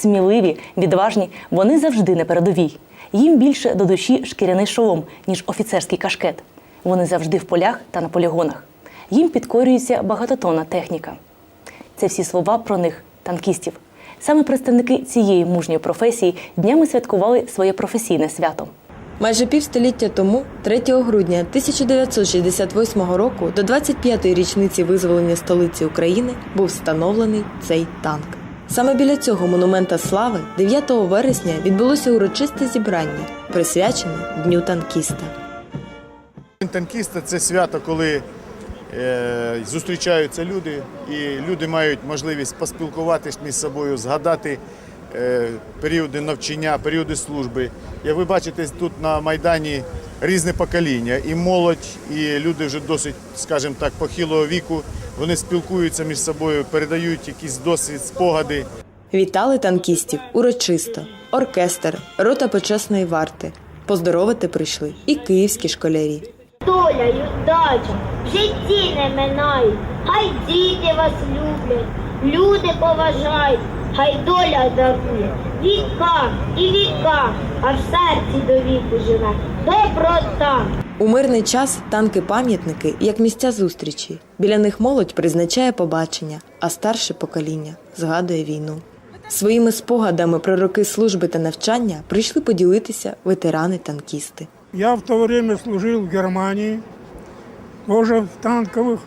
сміливі, відважні, вони завжди на передовій. Їм більше до душі шкіряний шолом, ніж офіцерський кашкет. Вони завжди в полях та на полігонах. Їм підкорюється багатотонна техніка. Це всі слова про них, танкістів. Саме представники цієї мужньої професії днями святкували своє професійне свято. Майже півстоліття тому, 3 грудня 1968 року, до 25-ї річниці визволення столиці України був встановлений цей танк. Саме біля цього монумента слави 9 вересня відбулося урочисте зібрання, присвячене Дню танкіста. День танкіста це свято, коли е, зустрічаються люди, і люди мають можливість поспілкуватись між собою, згадати е, періоди навчання, періоди служби. Як ви бачите, тут на Майдані різне покоління, і молодь, і люди вже досить, скажімо так, похилого віку. Вони спілкуються між собою, передають якийсь досвід, спогади. Вітали танкістів. Урочисто, оркестр, рота почесної варти. Поздоровити прийшли. І київські школярі. доля й удача. В житті не минають, хай діти вас люблять, люди поважають, хай доля дарує віка і віка, а в серці до віку живе доброта. У мирний час танки-пам'ятники як місця зустрічі. Біля них молодь призначає побачення, а старше покоління згадує війну. Своїми спогадами про роки служби та навчання прийшли поділитися ветерани-танкісти. Я в то время служил в Германии, тоже в танковых,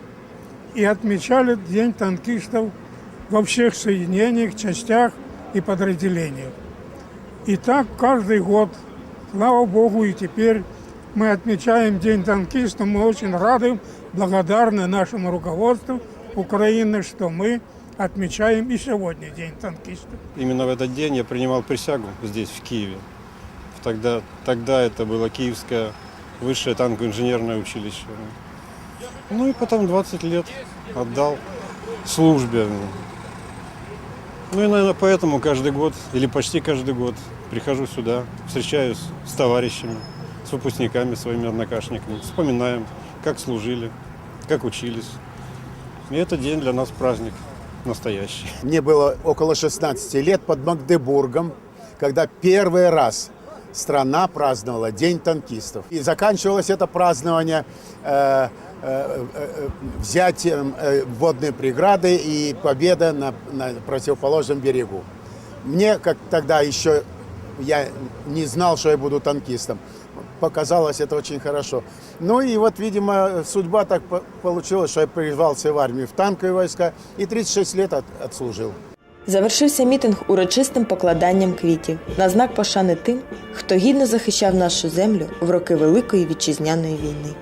и отмечали День танкистов во всех соединениях, частях и подразделениях. И так каждый год, слава Богу, и теперь мы отмечаем День танкиста. Мы очень рады, благодарны нашему руководству Украины, что мы отмечаем и сегодня День танкиста. Именно в этот день я принимал присягу здесь, в Киеве. Тогда, тогда это было Киевское высшее танково-инженерное училище. Ну и потом 20 лет отдал службе. Ну и, наверное, поэтому каждый год, или почти каждый год, прихожу сюда, встречаюсь с товарищами, с выпускниками, своими однокашниками, вспоминаем, как служили, как учились. И этот день для нас праздник настоящий. Мне было около 16 лет под Магдебургом, когда первый раз страна праздновала День танкистов. И заканчивалось это празднование э, взятием э, водной преграды и победа на, на противоположном берегу. Мне, как тогда еще, я не знал, что я буду танкистом. Показалось это очень хорошо. Ну и вот, видимо, судьба так по- получилась, что я призвался в армию в танковые войска и 36 лет от- отслужил. Завершився мітинг урочистим покладанням квітів на знак пошани тим, хто гідно захищав нашу землю в роки Великої вітчизняної війни.